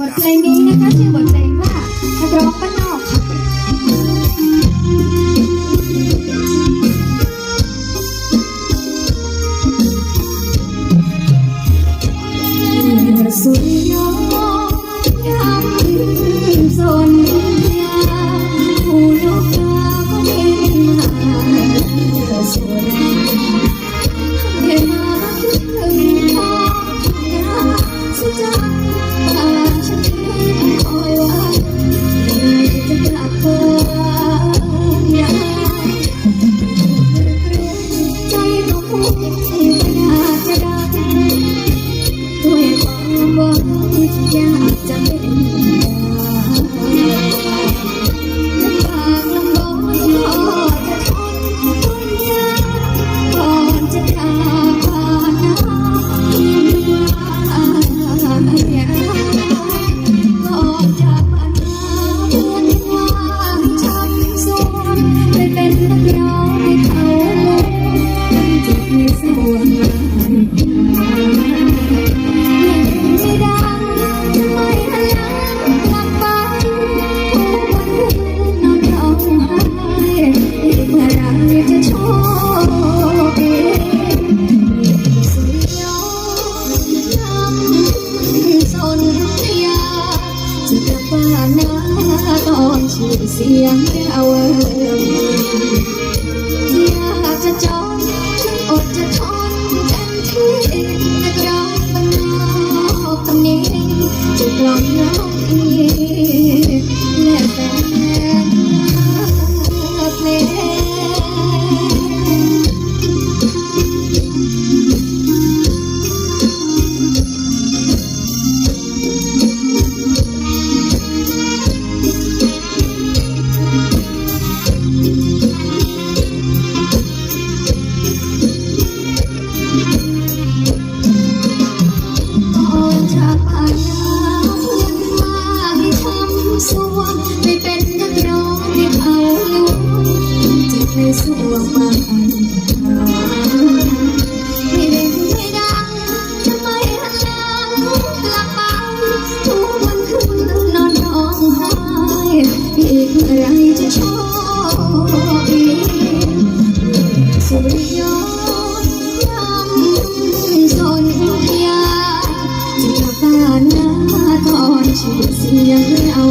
บทเพลงนี้นะคะชื่อบทเพลงว่านักร้องบ้นนอกค่ะสุดยอดคำสน เสียงเอา สวงมาไม่เล่ไม่ดังทำไมหันหลังกลับไปทุกวันคืนนอนร้องไห้อีกเะไรจะชคดีสุริยนยังสนทยาจะกลับบ้านนะตอนชื่เสียงเรา